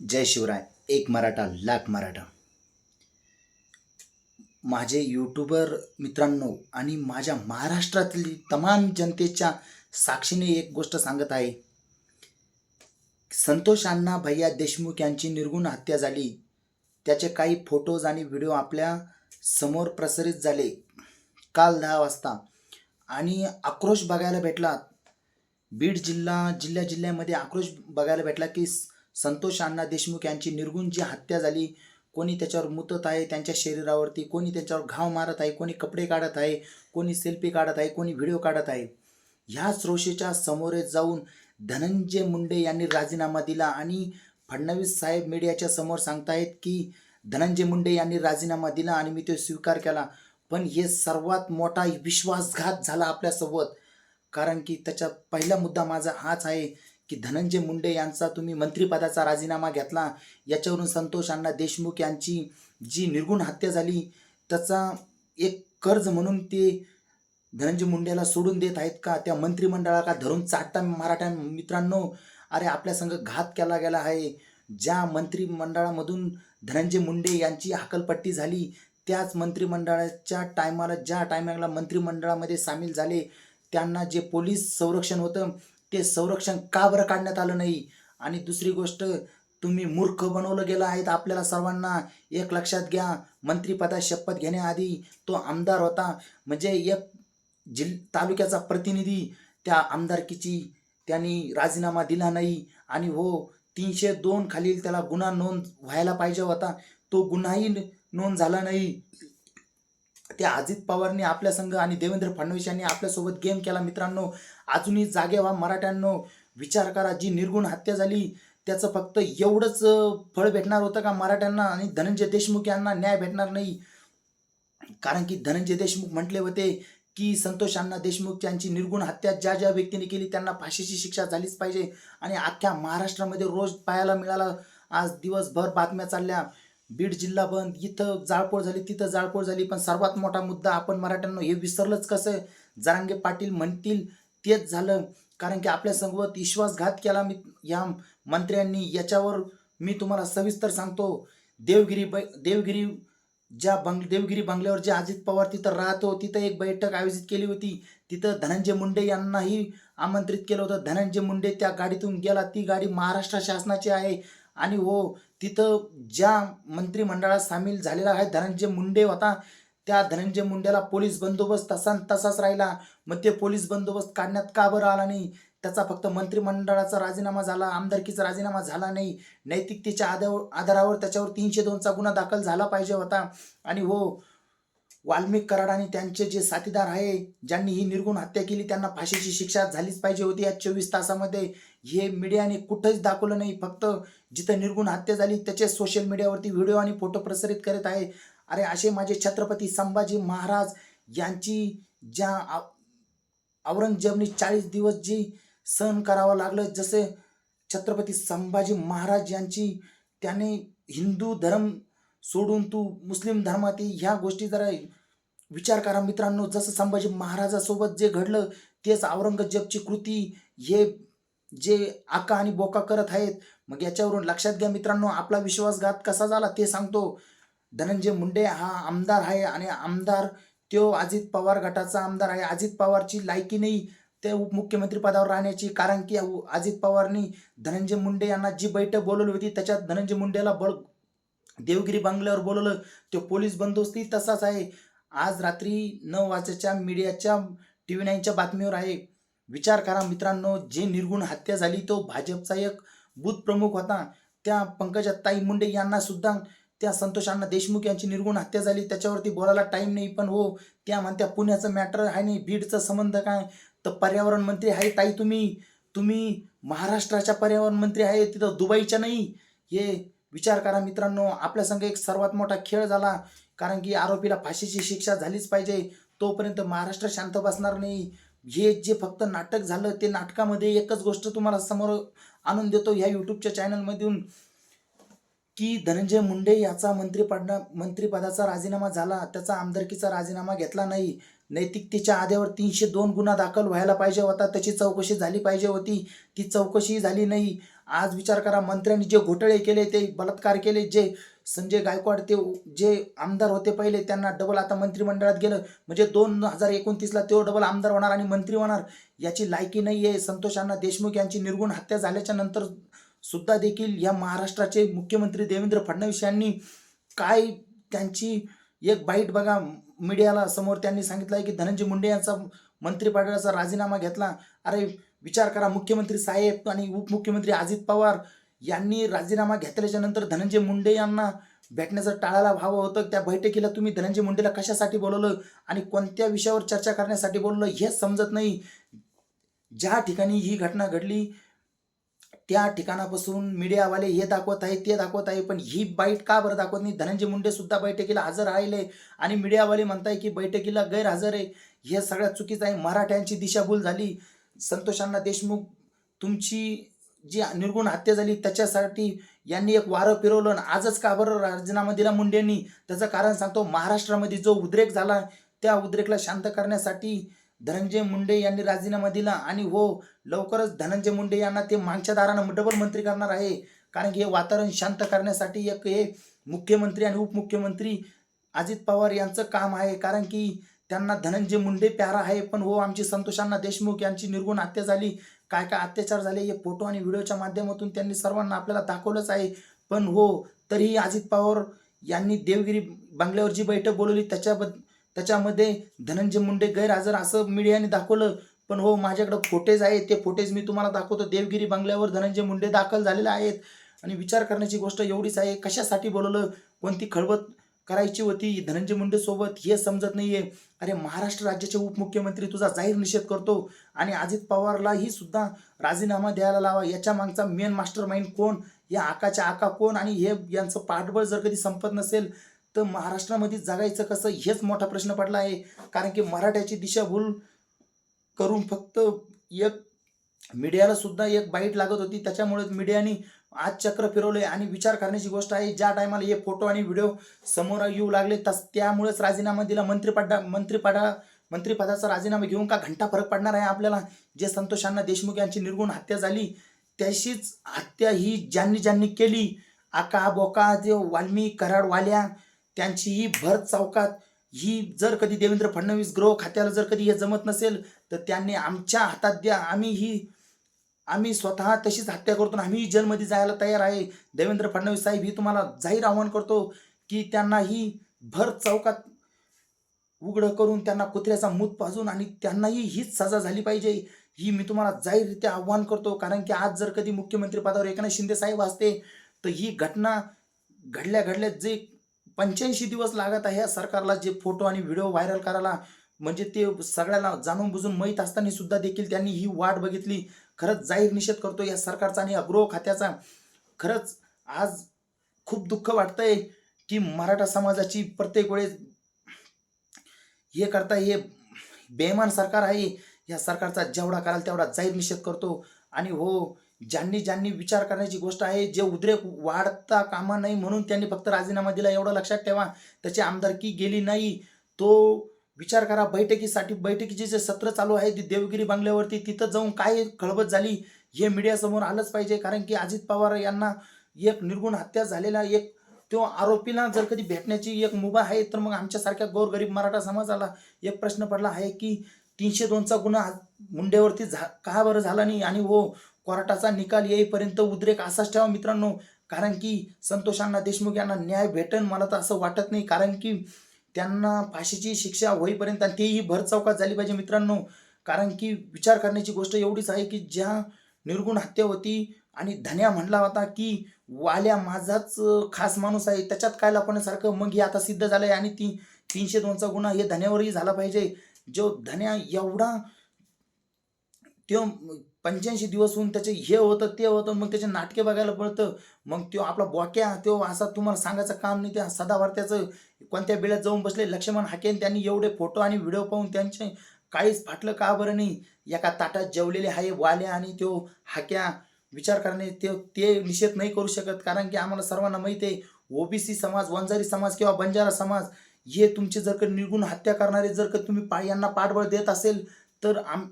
जय शिवराय एक मराठा लाख मराठा. माझे यूट्यूबर मित्रांनो आणि माझ्या महाराष्ट्रातील तमाम जनतेच्या साक्षीने एक गोष्ट सांगत आहे. संतोष अण्णा भैया देशमुख यांची निर्गुण हत्या झाली. त्याचे काही फोटोज आणि व्हिडिओ आपल्यासमोर प्रसारित झाले. काल दहा वाजता. आणि आक्रोश बघायला भेटला. बीड जिल्हा जिल्ह्या जिल्ह्यामध्ये आक्रोश बघायला भेटला की संतोष अण्णा देशमुख यांची निर्गुण जी हत्या झाली कोणी त्याच्यावर मुतत आहे त्यांच्या शरीरावरती कोणी त्याच्यावर घाव मारत आहे कोणी कपडे काढत आहे कोणी सेल्फी काढत आहे कोणी व्हिडिओ काढत आहे ह्याच रोषेच्या समोरे जाऊन धनंजय मुंडे यांनी राजीनामा दिला आणि फडणवीस साहेब मीडियाच्या समोर सांगतायत की धनंजय मुंडे यांनी राजीनामा दिला आणि मी तो स्वीकार केला पण हे सर्वात मोठा विश्वासघात झाला आपल्यासोबत कारण की त्याचा पहिला मुद्दा माझा हाच आहे की धनंजय मुंडे यांचा तुम्ही मंत्रिपदाचा राजीनामा घेतला. याच्यावरून संतोष अण्णा देशमुख यांची जी निर्गुण हत्या झाली त्याचा एक कर्ज म्हणून ते धनंजय मुंडेला सोडून देत आहेत का? त्या मंत्रिमंडळाला धरून चाटता मराठा मित्रांनो अरे आपल्या संघ घात केला गेला आहे. ज्या मंत्रिमंडळामधून धनंजय मुंडे यांची हकलपट्टी झाली त्याच मंत्रिमंडळाच्या टायमाला ज्या टायमाला मंत्रिमंडळामध्ये सामील झाले त्यांना जे पोलीस संरक्षण होतं ते संरक्षण का बरं काढण्यात आलं नाही? आणि दुसरी गोष्ट तुम्ही मूर्ख बनवलं गेलं आहेत आपल्याला सर्वांना. एक लक्षात घ्या मंत्रिपदा शपथ घेण्याआधी तो आमदार होता. म्हणजे एक जिल तालुक्याचा प्रतिनिधी त्या आमदारकीची त्यांनी राजीनामा दिला नाही. आणि हो तीनशे दोन खालील त्याला गुन्हा नोंद व्हायला पाहिजे होता. तो गुन्हाही नोंद झाला नाही. त्या अजित पवारने आपल्या संघ आणि देवेंद्र फडणवीस यांनी आपल्यासोबत गेम केला. मित्रांनो अजूनही जागे व्हा मराठ्यांनो विचार करा. जी निर्गुण हत्या झाली त्याचं फक्त एवढंच फळ भेटणार होतं का मराठ्यांना? आणि धनंजय देशमुख यांना न्याय भेटणार नाही. कारण की धनंजय देशमुख म्हटले होते की संतोष अण्णा देशमुख यांची निर्गुण हत्या ज्या ज्या व्यक्तीने केली त्यांना फाशीची शिक्षा झालीच पाहिजे. आणि अख्ख्या महाराष्ट्रामध्ये रोज पाहायला मिळाला. आज दिवसभर बातम्या चालल्या. बीड जिल्हा बंद इथं जाळपोळ झाली तिथं जाळपोळ झाली. पण सर्वात मोठा मुद्दा आपण मराठ्यांना हे विसरलंच कसं? जरांगे पाटील म्हणतील तेच झालं. कारण की आपल्यासोबत विश्वासघात केला मी या मंत्र्यांनी. याच्यावर मी तुम्हाला सविस्तर सांगतो. देवगिरी बै देवगिरी ज्या बंग देवगिरी बंगल्यावर जे अजित पवार तिथं राहतो तिथं एक बैठक आयोजित केली होती. तिथं धनंजय मुंडे यांनाही आमंत्रित केलं होतं. धनंजय मुंडे त्या गाडीतून गेला. ती गाडी महाराष्ट्र शासनाची आहे. आणि हो तिथं ज्या मंत्रिमंडळात सामील झालेला आहे धनंजय मुंडे होता त्या धनंजय मुंडेला पोलीस बंदोबस्त तसा तसाच राहिला. मग ते पोलीस बंदोबस्त काढण्यात का बरं आला नाही? त्याचा फक्त मंत्रिमंडळाचा राजीनामा झाला आमदारकीचा राजीनामा झाला नाही. नैतिकतेच्या आधार आधारावर त्याच्यावर तीनशे दोनचा गुन्हा दाखल झाला पाहिजे होता. आणि हो वाल्मिक कराड आणि त्यांचे जे साथीदार आहे ज्यांनी ही निर्गुण हत्या केली त्यांना फाशीची शिक्षा झालीच पाहिजे होती या चोवीस तासामध्ये. हे मीडियाने कुठंच दाखवलं नाही. फक्त जिथं निर्गुण हत्या झाली त्याचे सोशल मीडियावरती व्हिडिओ आणि फोटो प्रसारित करत आहे. अरे असे माझे छत्रपती संभाजी महाराज यांची ज्या औरंगजेबने चाळीस दिवस जी सहन करावं लागलं जसे छत्रपती संभाजी महाराज यांची त्याने हिंदू धर्म सोडून तू मुस्लिम धर्मात ये, ह्या गोष्टी जरा विचार करा मित्रांनो. जसं संभाजी महाराजासोबत जे घडलं तेच औरंगजेबची कृती हे जे आका आणि बोका करत आहेत मग याच्यावरून लक्षात घ्या मित्रांनो आपला विश्वासघात कसा झाला ते सांगतो. धनंजय मुंडे हा आमदार आहे आणि आमदार तो अजित पवार गटाचा आमदार आहे. अजित पवारची लायकी नाही ते उपमुख्यमंत्री पदावर राहण्याची कारण की अजित पवारनी धनंजय मुंडे यांना जी बैठक बोलवली होती त्याच्यात धनंजय मुंडेला बळ देवगिरी बंगल्यावर बोलवलं. तो पोलीस बंदोबस्ती तसाच आहे. आज रात्री नऊ वाजेच्या मीडियाच्या टी व्ही नाईनच्या बातमीवर आहे. विचार करा मित्रांनो जे निर्गुण हत्या झाली तो भाजपचा एक बूथ प्रमुख होता. त्या पंकजाताई मुंडे यांना सुद्धा त्या संतोष अण्णा देशमुख यांची निर्गुण हत्या झाली. त्याच्यावरती बोलायला टाईम नाही पण हो त्या म्हणत्या पुण्याचं मॅटर आहे नाही बीडचा संबंध काय? तर पर्यावरण मंत्री आहे ताई तुम्ही. तुम्ही महाराष्ट्राच्या पर्यावरण मंत्री आहे तिथं दुबईच्या नाही. हे विचार करा मित्रांनो. आपल्या संघ एक सर्वात मोठा खेळ झाला. कारण की आरोपीला फाशीची शिक्षा झालीच पाहिजे. तोपर्यंत महाराष्ट्र शांत बसणार नाही. हे जे फक्त नाटक झालं ते नाटकामध्ये एकच गोष्ट तुम्हाला समोर आणून देतो ह्या यूट्यूबच्या चॅनलमधून की धनंजय मुंडे याचा मंत्रिपद मंत्रिपदाचा राजीनामा झाला. त्याचा आमदारकीचा राजीनामा घेतला नाही. नैतिकतेच्या आधारावर तीनशे दोन गुन्हा दाखल व्हायला पाहिजे होता. त्याची चौकशी झाली पाहिजे होती. ती चौकशी झाली नाही. आज विचार करा मंत्र्यांनी जे घोटाळे केले ते बलात्कार केले जे संजय गायकवाड ते जे आमदार होते पहिले त्यांना डबल आता मंत्रिमंडळात गेलं. म्हणजे दोन हजार एकोणतीसला तो डबल आमदार होणार आणि मंत्री होणार याची लायकी नाही आहे संतोष अण्णा देशमुख यांची निर्गुण हत्या झाल्याच्यानंतर सुद्धा देखील या महाराष्ट्राचे मुख्यमंत्री देवेंद्र फडणवीस यांनी काय त्यांची एक बाईट बघा मीडियाला समोर त्यांनी सांगितलं आहे की धनंजय मुंडे यांचा मंत्रिपदाचा राजीनामा घेतला. अरे विचार करा मुख्यमंत्री साहेब आणि उपमुख्यमंत्री अजित पवार यांनी राजीनामा घेतल्याच्या नंतर धनंजय मुंडे यांना भेटण्याचं टाळायला व्हावं होतं. त्या बैठकीला तुम्ही धनंजय मुंडेला कशासाठी बोलवलं आणि कोणत्या विषयावर चर्चा करण्यासाठी बोलवलं हे समजत नाही. ज्या ठिकाणी ही घटना घडली त्या ठिकाणापासून मीडियावाले हे दाखवत आहे ते दाखवत आहे पण ही बाईट का बरं दाखवत नाही? धनंजय मुंडे सुद्धा बैठकीला हजर राहिले आणि मीडियावाले म्हणताय की बैठकीला गैरहजर आहे. हे सगळ्यात चुकीचं आहे. मराठ्यांची दिशाभूल झाली. संतोषांना देशमुख तुमची जी निर्गुण हत्या झाली त्याच्यासाठी यांनी एक वारं फिरवलं आणि आजच का बरं राजीनामा दिला मुंडेंनी? त्याचं कारण सांगतो महाराष्ट्रामध्ये जो उद्रेक झाला त्या उद्रेकला शांत करण्यासाठी धनंजय मुंडे यांनी राजीनामा दिला आणि हो लवकरच धनंजय मुंडे यांना ते मागच्या दारानं डबल मंत्री करणार आहे. कारण की हे वातावरण शांत करण्यासाठी एक हे मुख्यमंत्री आणि उपमुख्यमंत्री अजित पवार यांचं काम आहे. कारण की त्यांना धनंजय मुंडे प्यारा आहे पण हो आमची संतोषांना देशमुख यांची निर्गुण हत्या झाली. काय काय अत्याचार झाले हे फोटो आणि व्हिडिओच्या माध्यमातून त्यांनी सर्वांना आपल्याला दाखवलंच आहे. पण हो तरीही अजित पवार यांनी देवगिरी बंगल्यावर जी बैठक बोलवली. त्याच्याबद्द त्याच्यामध्ये धनंजय मुंडे गैरहजर असं मीडियाने दाखवलं. पण हो माझ्याकडं फोटेज आहे. ते फोटेज मी तुम्हाला दाखवतो. देवगिरी बंगल्यावर धनंजय मुंडे दाखल झालेले आहेत. आणि विचार करण्याची गोष्ट एवढीच आहे. कशासाठी बोलवलं? कोणती खळबत करायची होती धनंजय मुंडे सोबत हे समजत नाहीये. अरे महाराष्ट्र राज्याचे उपमुख्यमंत्री तुझा जाहीर निषेध करतो आणि अजित पवारलाही सुद्धा राजीनामा द्यायला लावा. याच्या मागचा मेन मास्टर माइंड कोण? या आकाच्या आका कोण? आणि हे यांचं पाठबळ जर कधी संपत नसेल तर महाराष्ट्रामध्ये जगायचं कसं? हेच मोठा प्रश्न पडला आहे. कारण की मराठ्याची दिशाभूल करून फक्त एक मीडियाला सुद्धा एक बाईट लागत होती. त्याच्यामुळेच मीडियाने आज चक्र फिरवले आणि विचार करण्याची गोष्ट आहे ज्या टायमाला हे फोटो आणि व्हिडिओ समोर येऊ लागले तस त्यामुळेच राजीनामा दिला. मंत्रिपदा मंत्रिपदा मंत्रिपदाचा राजीनामा घेऊन का घंटा फरक पडणार आहे आपल्याला? जे संतोषांना देशमुख यांची निर्गुण हत्या झाली त्याशीच हत्या ही ज्यांनी ज्यांनी केली आका बोका जे वाल्मी कराडवाल्या त्यांची ही भर चौकात ही जर कधी देवेंद्र फडणवीस गृह खात्याला जर कधी हे जमत नसेल तर त्यांनी आमच्या हातात द्या. आम्ही ही आम्ही स्वतः तशीच हत्या करतो आम्ही जेलमध्ये जायला तयार आहे. देवेंद्र फडणवीस साहेब ही तुम्हाला जाहीर आव्हान करतो की त्यांना ही भर चौकात उघडं करून त्यांना कुत्र्याचा मूत पाजून आणि त्यांनाही हीच सजा झाली पाहिजे. ही मी तुम्हाला जाहीररित्या आव्हान करतो. कारण की आज जर कधी मुख्यमंत्री पदावर एकनाथ शिंदे साहेब असते तर ही घटना घडल्या घडल्या जे पंच्याऐंशी दिवस लागत आहे या सरकारला जे फोटो आणि व्हिडिओ व्हायरल करायला म्हणजे ते सगळ्याला जाणून बुजून माहीत असताना सुद्धा देखील त्यांनी ही वाट बघितली. खरंच जाहीर निषेध करतो या सरकारचा आणि या गृह खात्याचा. खरंच आज खूप दुःख वाटतंय की मराठा समाजाची प्रत्येक वेळेस हे करता हे बेमान सरकार आहे. या सरकारचा जेवढा कराल तेवढा जाहीर निषेध करतो. आणि हो ज्यांनी ज्यांनी विचार करण्याची गोष्ट आहे जे उद्रेक वाढता कामा नाही म्हणून त्यांनी फक्त राजीनामा दिला एवढं लक्षात ठेवा. त्याची आमदारकी गेली नाही. तो विचार करा बैठकीसाठी बैठकीचे जे सत्र चालू आहे ती देवगिरी बंगल्यावरती तिथं जाऊन काय खळबत झाली हे मीडियासमोर आलंच पाहिजे. कारण की अजित पवार यांना एक निर्गुण हत्या झालेला एक तो आरोपीला जर कधी भेटण्याची एक मुभा आहे तर मग आमच्यासारख्या गोरगरीब मराठा समाजाला एक प्रश्न पडला आहे की तीनशे दोनचा गुन्हा मुंडेवरती झा का बरं झाला नाही? आणि हो कोर्टाचा निकाल येईपर्यंत उद्रेक असाच ठेवा मित्रांनो. कारण की संतोषांना देशमुख यांना न्याय भेटन मला तर असं वाटत नाही. कारण की त्यांना फाशीची शिक्षा होईपर्यंत आणि तेही भर चौकात झाली पाहिजे मित्रांनो. कारण की विचार करण्याची गोष्ट एवढीच आहे की ज्या निर्गुण हत्या होती आणि धन्या म्हणला होता की वाल्या माझाच खास माणूस आहे त्याच्यात काय लपण्यासारखं मग हे आता सिद्ध झालंय आणि ती तीनशे दोनचा गुन्हा हे धन्यावरही झाला पाहिजे. जो धन्या एवढा तो पंच्याऐंशी दिवस होऊन त्याचे हे होतं ते होतं मग त्याचे नाटके बघायला पडतं मग तो आपला बॉक्या तो असा तुम्हाला सांगायचं काम नाही त्या सदावर्त्याचं कोणत्या बिळ्यात जाऊन बसले लक्ष्मण हाकेन त्यांनी एवढे फोटो आणि व्हिडिओ पाहून त्यांचे काहीच फाटलं का बरं नाही? एका ताटात जेवलेले आहे वाल्या आणि तो हाक्या. विचार करणे ते ते निषेध नाही करू शकत कारण की आम्हाला सर्वांना माहिती आहे ओबीसी समाज वंजारी समाज किंवा बंजारा समाज हे तुमचे जर का निर्गुण हत्या करणारे जर का तुम्ही पा यांना पाठबळ देत असेल तर आम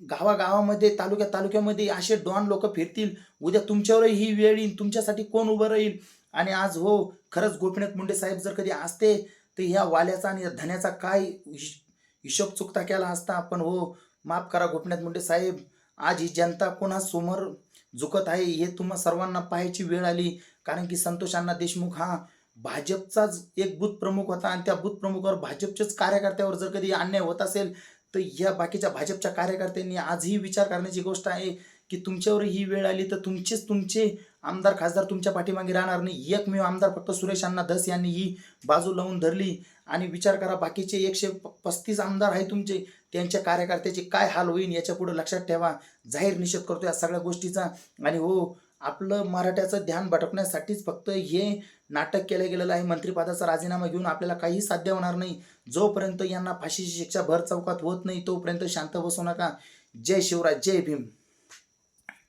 गावागावामध्ये तालुक्या तालुक्यामध्ये असे डॉन लोक फिरतील. उद्या तुमच्यावरही ही वेळ येईल तुमच्यासाठी कोण उभं राहील? आणि आज हो खरंच गोपीनाथ मुंडे साहेब जर कधी असते तर ह्या वाल्याचा आणि या धन्याचा काय हिशोब चुकता केला असता? पण हो माफ करा गोपीनाथ मुंडे साहेब. आज ही जनता कोणा समोर झुकत आहे हे तुम्हा सर्वांना पाहायची वेळ आली. कारण की संतोष अण्णा देशमुख हा भाजपचाच एक बूथ प्रमुख होता. आणि त्या बूथ प्रमुखावर भाजपच्याच कार्यकर्त्यावर जर कधी अन्याय होत असेल तर या बाकीच्या भाजपच्या कार्यकर्त्यांनी आजही विचार करण्याची गोष्ट आहे की तुमच्यावर ही वेळ आली तर तुमचेच तुमचे आमदार खासदार तुमच्या पाठीमागे राहणार नाही. एकमेव आमदार फक्त सुरेश अण्णा धस यांनी ही बाजू लावून धरली. आणि विचार करा बाकीचे एकशे प- पस्तीस आमदार आहे तुमचे त्यांच्या कार्यकर्त्याचे काय हाल होईल याच्यापुढे लक्षात ठेवा. जाहीर निषेध करतो या सगळ्या गोष्टीचा. आणि हो आपलं मराठ्याचं ध्यान भटकण्यासाठीच फक्त हे नाटक केलं गेलेलं आहे. मंत्रिपदाचा राजीनामा घेऊन आपल्याला काही साध्य होणार नाही. जोपर्यंत यांना फाशीची शिक्षा भर चौकात होत नाही तोपर्यंत शांत बसू नका. जय शिवराज जय भीम.